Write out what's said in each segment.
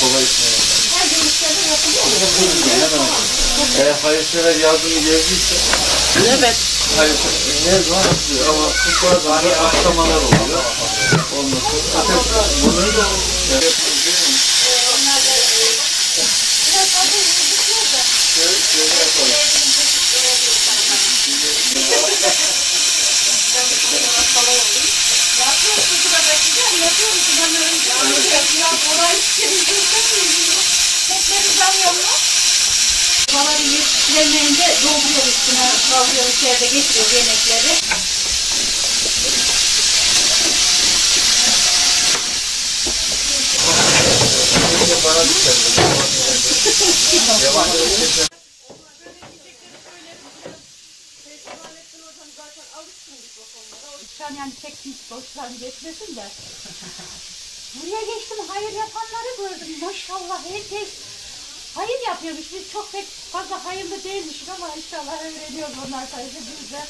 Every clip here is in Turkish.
Kolay Eğer hayırsever yardımı geldiyse Evet. hayırsever her zaman yapılıyor ama bu de aksamalar oluyor. Zaten bunları da yapıyoruz değil mi? Baları yetiştiremeyince dolduruyor üstüne, kalıyor içeride getiriyor yemekleri. Bana düşer. Yabancı an yani tek hiç boşlar geçmesin de. Buraya geçtim hayır yapanları gördüm. Maşallah herkes hayır yapıyormuş. Biz çok pek fazla hayırlı değilmişiz ama inşallah öğreniyoruz onlar sayesinde biz de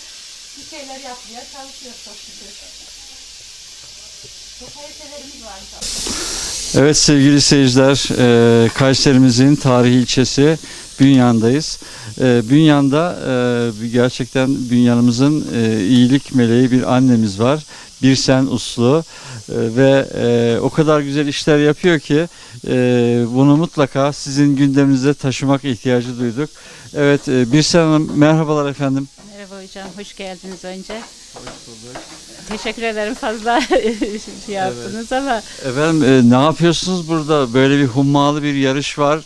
bir şeyler yapmaya çalışıyoruz çok şükür. Var. Evet sevgili seyirciler, e, Kayseri'mizin tarihi ilçesi Bünyan'dayız. E, Bünyan'da e, gerçekten Bünyan'ımızın e, iyilik meleği bir annemiz var. Birsen Uslu e, ve e, o kadar güzel işler yapıyor ki e, bunu mutlaka sizin gündeminizde taşımak ihtiyacı duyduk. Evet e, Birsen Hanım merhabalar efendim. Merhaba hocam, hoş geldiniz önce. Teşekkür ederim fazla şey yaptınız ama Efendim e, ne yapıyorsunuz burada? Böyle bir hummalı bir yarış var.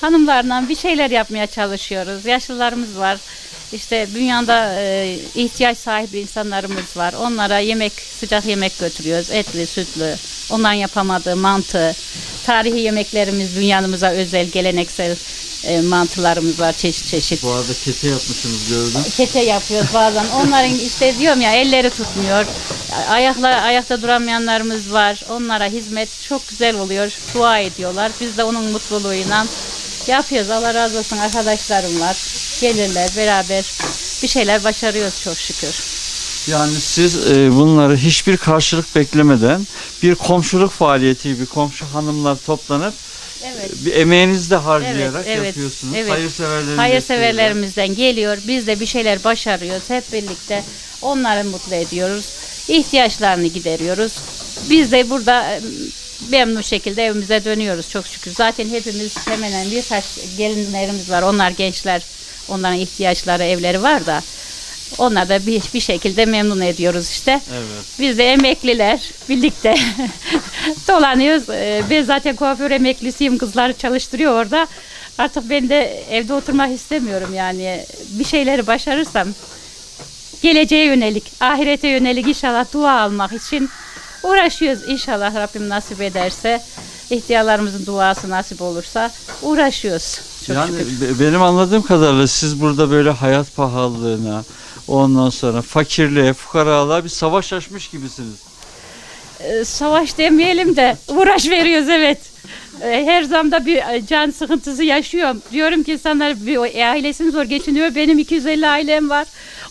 Hanımlarla bir şeyler yapmaya çalışıyoruz. Yaşlılarımız var. İşte dünyada e, ihtiyaç sahibi insanlarımız var. Onlara yemek, sıcak yemek götürüyoruz. Etli, sütlü. Onların yapamadığı mantı. Tarihi yemeklerimiz, dünyanımıza özel, geleneksel e, mantılarımız var çeşit çeşit. Bu arada kete yapmışsınız gördüm. kete yapıyoruz bazen. Onların işte diyorum ya elleri tutmuyor. Ayakla ayakta duramayanlarımız var. Onlara hizmet çok güzel oluyor. Dua ediyorlar. Biz de onun mutluluğuyla yapıyoruz. Allah razı olsun arkadaşlarım var. Gelirler beraber bir şeyler başarıyoruz çok şükür. Yani siz e, bunları hiçbir karşılık beklemeden bir komşuluk faaliyeti gibi komşu hanımlar toplanıp Evet. bir emeğinizi de harcayarak Evet, evet, yapıyorsunuz. evet. Hayırseverleriniz Hayırseverlerimizden geliyor. Biz de bir şeyler başarıyoruz. Hep birlikte onları mutlu ediyoruz. İhtiyaçlarını gideriyoruz. Biz de burada memnun şekilde evimize dönüyoruz çok şükür. Zaten hepimiz hemen hemen birkaç gelinlerimiz var. Onlar gençler. Onların ihtiyaçları, evleri var da. Onlar da bir, bir şekilde memnun ediyoruz işte. Evet. Biz de emekliler birlikte dolanıyoruz. Ee, Ben zaten kuaför emeklisiyim. Kızları çalıştırıyor orada. Artık ben de evde oturmak istemiyorum yani. Bir şeyleri başarırsam geleceğe yönelik, ahirete yönelik inşallah dua almak için uğraşıyoruz. İnşallah Rabbim nasip ederse, ihtiyarlarımızın duası nasip olursa uğraşıyoruz. Çok Yani şükür. be- benim anladığım kadarıyla siz burada böyle hayat pahalılığına, ondan sonra fakirliğe, fukaralığa bir savaş açmış gibisiniz. Ee, savaş demeyelim de uğraş veriyoruz evet. Ee, Her zamda bir e, can sıkıntısı yaşıyorum. Diyorum ki insanlar bir o ailesini zor geçiniyor. Benim 250 ailem var.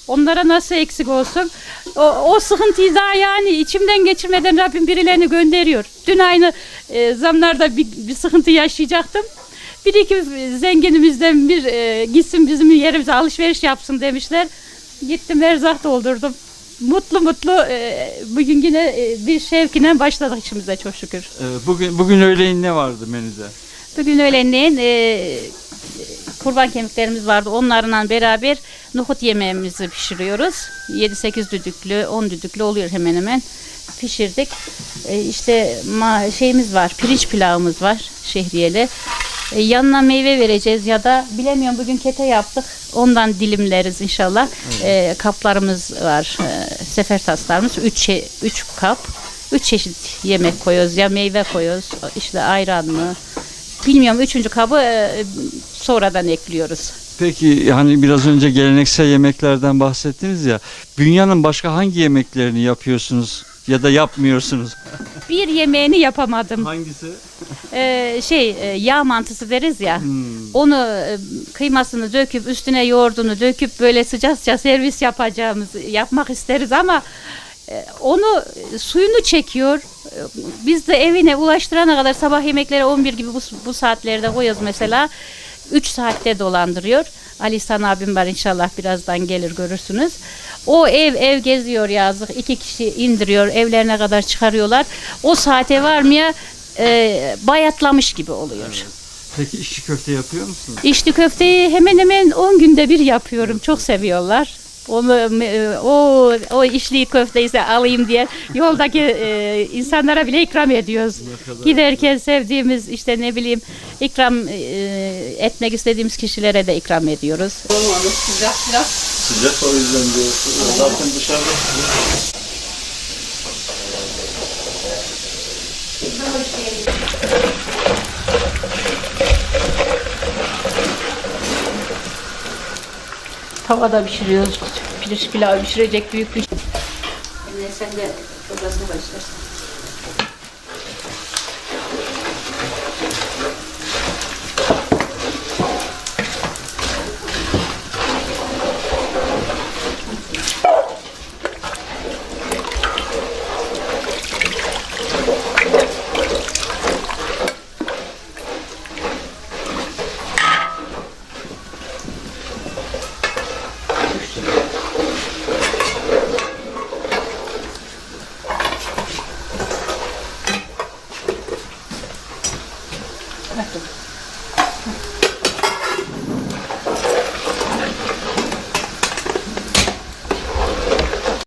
Onlara nasıl eksik olsun? O, o sıkıntıyı daha yani içimden geçirmeden Rabbim birilerini gönderiyor. Dün aynı e, zamlarda bir, bir sıkıntı yaşayacaktım. Bir iki zenginimizden bir e, gitsin bizim yerimize alışveriş yapsın demişler. Gittim erzak doldurdum. Mutlu mutlu e, bugün yine e, bir şevkine başladık işimize çok şükür. Ee, Bugün bugün öğleyin ne vardı menüde? Bugün öğlenleyin e, kurban kemiklerimiz vardı. Onlarla beraber nohut yemeğimizi pişiriyoruz. 7-8 düdüklü, 10 düdüklü oluyor hemen hemen. Pişirdik. E, işte şeyimiz var, pirinç pilavımız var şehriyeli. E, yanına meyve vereceğiz ya da bilemiyorum bugün kete yaptık. Ondan dilimleriz inşallah. E, kaplarımız var. E, sefer taslarımız 3 3 kap. Üç çeşit yemek koyuyoruz. Ya meyve koyuyoruz. işte ayran mı? Bilmiyorum. Üçüncü kabı e, sonradan ekliyoruz. Peki hani biraz önce geleneksel yemeklerden bahsettiniz ya. Dünyanın başka hangi yemeklerini yapıyorsunuz ya da yapmıyorsunuz? Bir yemeğini yapamadım. Hangisi? E, şey e, yağ mantısı deriz ya. Hmm. Onu e, kıymasını döküp üstüne yoğurdunu döküp böyle sıcak sıcak servis yapacağımız yapmak isteriz ama Onu e, suyunu çekiyor. E, Biz de evine ulaştırana kadar sabah yemekleri 11 gibi bu, bu saatlerde koyuyoruz mesela. 3 saatte dolandırıyor. Ali İhsan abim var inşallah birazdan gelir görürsünüz. O ev ev geziyor yazık. iki kişi indiriyor evlerine kadar çıkarıyorlar. O saate varmaya e, bayatlamış gibi oluyor. Peki işçi köfte yapıyor musunuz? İçli köfteyi hemen hemen 10 günde bir yapıyorum. Çok seviyorlar. E, o, o içli köfteyi ise alayım diye yoldaki e, insanlara bile ikram ediyoruz. Giderken sevdiğimiz işte ne bileyim ikram e, etmek istediğimiz kişilere de ikram ediyoruz. Sıcak o yüzden diyor. Zaten dışarıda Tavada pişiriyoruz. Pirinç pilav pişirecek büyük bir sen de çorbasını başlarsın. Gracias.